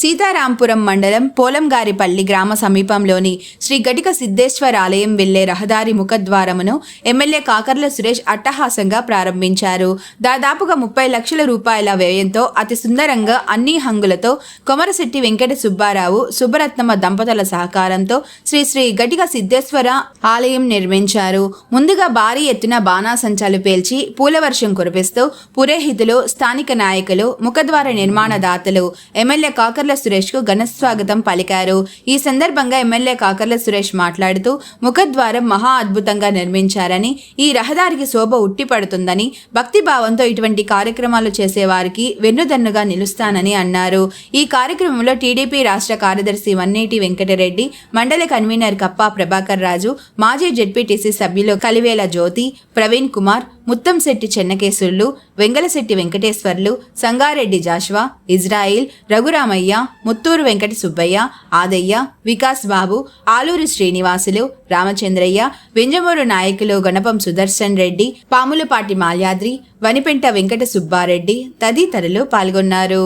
సీతారాంపురం మండలం పోలంగారిపల్లి గ్రామ సమీపంలోని శ్రీ గటిక సిద్ధేశ్వర ఆలయం వెళ్ళే రహదారి ముఖద్వారమును ఎమ్మెల్యే కాకర్ల సురేష్ అట్టహాసంగా ప్రారంభించారు. దాదాపుగా ముప్పై లక్షల రూపాయల వ్యయంతో అతి సుందరంగా అన్ని హంగులతో కొమరశెట్టి వెంకట సుబ్బారావు సుబ్బరత్నమ్మ దంపతుల సహకారంతో శ్రీ శ్రీ గటిక సిద్ధేశ్వర ఆలయం నిర్మించారు. ముందుగా భారీ ఎత్తున బాణాసంచాలు పేల్చి పూలవర్షం కురిపిస్తూ పురోహితులు స్థానిక నాయకులు ముఖద్వార నిర్మాణదాతలు ఎమ్మెల్యే కాకర్ల సురేష్కు ఘన స్వాగతం పలికారు. ఈ సందర్భంగా ఎమ్మెల్యే కాకర్ల సురేష్ మాట్లాడుతూ ముఖద్వారం మహా అద్భుతంగా నిర్మించారని ఈ రహదారికి శోభ ఉట్టిపడుతుందని భక్తిభావంతో ఇటువంటి కార్యక్రమాలు చేసేవారికి వెన్నుదన్నుగా నిలుస్తానని అన్నారు. ఈ కార్యక్రమంలో టీడీపీ రాష్ట్ర కార్యదర్శి వన్నేటి వెంకటరెడ్డి మండల కన్వీనర్ కప్పా ప్రభాకర్ రాజు మాజీ జెడ్పీటీసీ సభ్యులు కలివేల జ్యోతి ప్రవీణ్ కుమార్ ముత్తంశెట్టి చెన్నకేశుళ్ళు వెంగళశెట్టి వెంకటేశ్వర్లు సంగారెడ్డి జాష్వా ఇజ్రాయిల్ రఘురామయ్య ముత్తూరు వెంకట సుబ్బయ్య ఆదయ్య వికాస్ బాబు ఆలూరి శ్రీనివాసులు రామచంద్రయ్య వెంజమూరు నాయకులు గణపం సుదర్శన్ రెడ్డి పాములపాటి మాల్యాద్రి వనిపెంట వెంకట సుబ్బారెడ్డి తదితరులు పాల్గొన్నారు.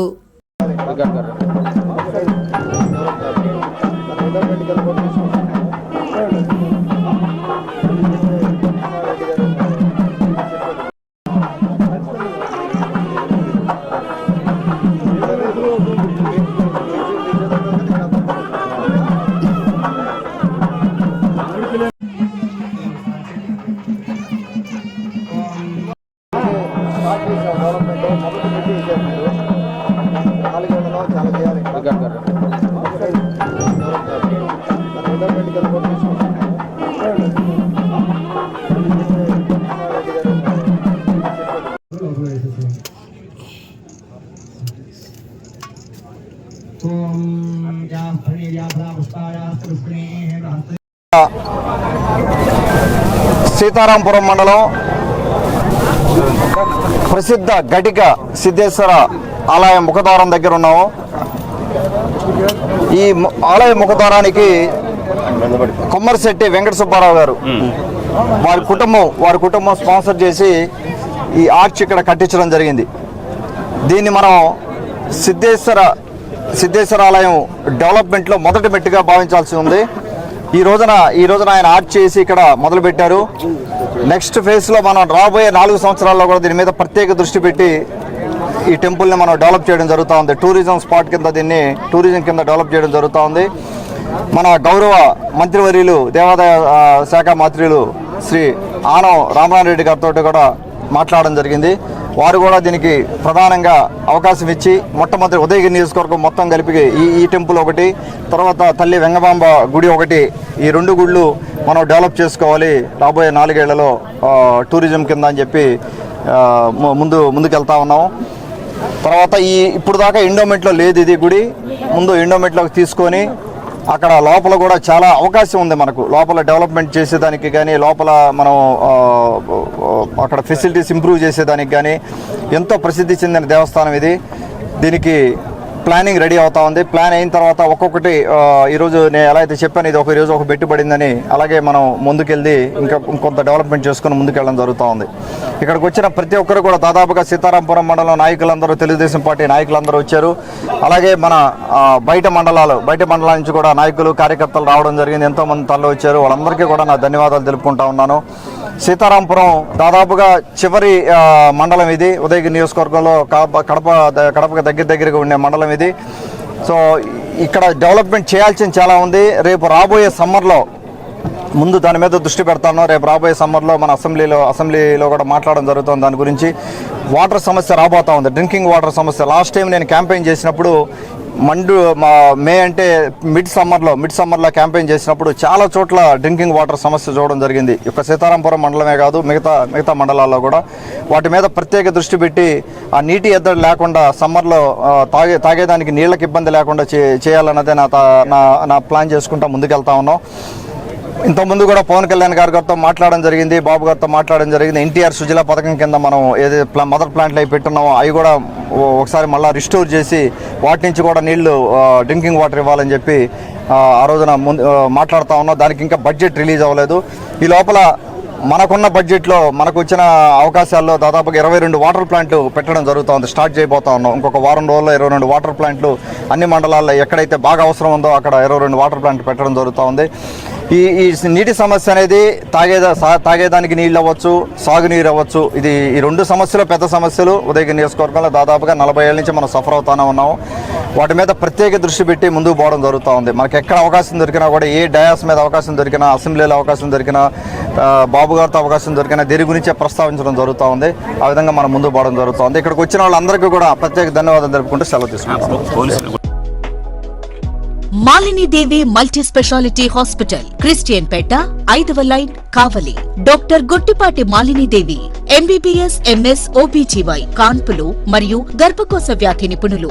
సీతారాంపురం మండలం ప్రసిద్ధ గటిక సిద్ధేశ్వర ఆలయం ముఖద్వారం దగ్గర ఉన్నాము. ఈ ఆలయ ముఖద్వారానికి కొమ్మరిశెట్టి వెంకట సుబ్బారావు గారు. వారి కుటుంబం వారి కుటుంబం స్పాన్సర్ చేసి ఈ ఆర్చ్ ఇక్కడ కట్టించడం జరిగింది. దీన్ని మనం సిద్ధేశ్వర సిద్ధేశ్వర ఆలయం డెవలప్మెంట్లో మొదటి మెట్టుగా భావించాల్సి ఉంది. ఈ రోజున ఈ రోజున ఆయన ఆర్ట్ చేసి ఇక్కడ మొదలు పెట్టారు నెక్స్ట్ ఫేజ్లో మనం రాబోయే నాలుగు సంవత్సరాల్లో కూడా దీని మీద ప్రత్యేక దృష్టి పెట్టి ఈ టెంపుల్ని మనం డెవలప్ చేయడం జరుగుతూ ఉంది టూరిజం స్పాట్ కింద దీన్ని టూరిజం కింద డెవలప్ చేయడం జరుగుతూ ఉంది మన గౌరవ మంత్రివర్యులు దేవాదాయ శాఖ మంత్రులు శ్రీ ఆనం రామనారాయణ రెడ్డి గారితో కూడా మాట్లాడడం జరిగింది. వారు కూడా దీనికి ప్రధానంగా అవకాశం ఇచ్చి మొట్టమొదటి ఉదయగిరి నియోజకవర్గం మొత్తం కలిపి ఈ ఈ టెంపుల్ ఒకటి తర్వాత తల్లి వెంగబాంబ గుడి ఒకటి ఈ రెండు గుళ్ళు మనం డెవలప్ చేసుకోవాలి. రాబోయే నాలుగేళ్ళలో టూరిజం కింద అని చెప్పి ముందు ముందుకెళ్తా ఉన్నాం తర్వాత ఈ ఇప్పుడు దాకా ఎండోమెంట్లో లేదు ఇది గుడి. ముందు ఎండోమెంట్లోకి తీసుకొని అక్కడ లోపల కూడా చాలా అవకాశం ఉంది మనకు. లోపల డెవలప్మెంట్ చేసేదానికి కానీ లోపల మనం అక్కడ ఫెసిలిటీస్ ఇంప్రూవ్ చేసేదానికి కానీ ఎంతో ప్రసిద్ధి చెందిన దేవస్థానం ఇది. దీనికి ప్లానింగ్ రెడీ అవుతా ఉంది. ప్లాన్ అయిన తర్వాత ఒక్కొక్కటి ఈరోజు నేను ఎలా అయితే చెప్పాను ఇది ఒక ఈరోజు ఒక పెట్టుబడిందని అలాగే మనం ముందుకెళ్ళి ఇంకా కొంత డెవలప్మెంట్ చేసుకుని ముందుకెళ్ళడం జరుగుతూ ఉంది. ఇక్కడికి వచ్చిన ప్రతి ఒక్కరు కూడా దాదాపుగా సీతారాంపురం మండలం నాయకులందరూ తెలుగుదేశం పార్టీ నాయకులందరూ వచ్చారు. అలాగే మన బయట మండలాలు బయట మండలాల నుంచి కూడా నాయకులు కార్యకర్తలు రావడం జరిగింది. ఎంతో మంది వచ్చారు. వాళ్ళందరికీ కూడా నా ధన్యవాదాలు తెలుపుకుంటా ఉన్నాను. సీతారాంపురం దాదాపుగా చివరి ఆ, మండలం ఇది. ఉదయగిరి నియోజకవర్గంలో కడప కడప దగ్గర దగ్గరగా ఉండే మండలం ఇది. సో ఇక్కడ డెవలప్మెంట్ చేయాల్సింది చాలా ఉంది. రేపు రాబోయే సమ్మర్లో ముందు దాని మీద దృష్టి పెడతాను. రేపు రాబోయే సమ్మర్లో మన అసెంబ్లీలో అసెంబ్లీలో కూడా మాట్లాడడం జరుగుతుంది దాని గురించి. వాటర్ సమస్య రాబోతా ఉంది. డ్రింకింగ్ వాటర్ సమస్య. లాస్ట్ టైం నేను క్యాంపెయిన్ చేసినప్పుడు మండు మా మే అంటే మిడ్ సమ్మర్లో మిడ్ సమ్మర్లో క్యాంపెయిన్ చేసినప్పుడు చాలా చోట్ల డ్రింకింగ్ వాటర్ సమస్య చూడడం జరిగింది. ఈ యొక్క సీతారాంపురం మండలమే కాదు మిగతా మిగతా మండలాల్లో కూడా. వాటి మీద ప్రత్యేక దృష్టి పెట్టి ఆ నీటి ఎద్దడి లేకుండా సమ్మర్లో తాగే తాగేదానికి నీళ్ళకి ఇబ్బంది లేకుండా చే చేయాలన్నదే నా నా నా ప్లాన్ చేసుకుంటా ముందుకెళ్తా ఉన్నాం. ఇంతకుముందు కూడా పవన్ కళ్యాణ్ గారి గారితో మాట్లాడడం జరిగింది బాబు గారితో మాట్లాడడం జరిగింది. ఎన్టీఆర్ సుజల పథకం కింద మనం ఏది ప్లా మదర్ ప్లాంట్లు అవి పెట్టున్నామో అవి కూడా ఒకసారి మళ్ళీ రిస్టోర్ చేసి వాటి నుంచి కూడా నీళ్ళు డ్రింకింగ్ వాటర్ ఇవ్వాలని చెప్పి ఆ, రోజున ముందు ఆ, ఉన్నాం. దానికి ఇంకా బడ్జెట్ రిలీజ్ అవ్వలేదు. ఈ లోపల మనకున్న బడ్జెట్లో మనకు వచ్చిన అవకాశాల్లో దాదాపుగా ఇరవై రెండు వాటర్ ప్లాంట్లు పెట్టడం జరుగుతుంది స్టార్ట్ చేయబోతా ఉన్నాం. ఇంకొక వారం రోజుల్లో ఇరవై రెండు వాటర్ ప్లాంట్లు అన్ని మండలాల్లో ఎక్కడైతే బాగా అవసరం ఉందో అక్కడ ఇరవై రెండు వాటర్ ప్లాంట్లు పెట్టడం జరుగుతూ ఉంది ఈ ఈ నీటి సమస్య అనేది తాగేదా సా- తాగేదానికి నీళ్ళు అవ్వచ్చు సాగునీరు అవ్వచ్చు ఇది ఈ రెండు సమస్యలు పెద్ద సమస్యలు. ఉదయగిరి నియోజకవర్గంలో దాదాపుగా నలభై ఏళ్ళ నుంచి మనం సఫర్ అవుతానే ఉన్నాము. వాటి మీద ప్రత్యేక దృష్టి పెట్టి ముందుకు పోవడం జరుగుతూ ఉంది. మనకి ఎక్కడ అవకాశం దొరికినా కూడా ఏ డయాస్ మీద అవకాశం దొరికినా అసెంబ్లీలో అవకాశం దొరికినా బాబు గారితో అవకాశం దొరికినా దీని గురించే ప్రస్తావించడం జరుగుతూ ఉంది. ఆ విధంగా మనం ముందుకు పోవడం జరుగుతుంది ఇక్కడికి వచ్చిన వాళ్ళందరికీ కూడా ప్రత్యేక ధన్యవాదాలు తెలుపుకుంటూ సెలవు తీసుకుంటాం పోలీసులు Malinidevi multi speciality hospital Christian Peta ఐదవ line Kavali. Doctor Guttipati Malinidevi MBBS MS OBGY కాన్పులు మరియు గర్భకోశ వ్యాధి నిపుణులు.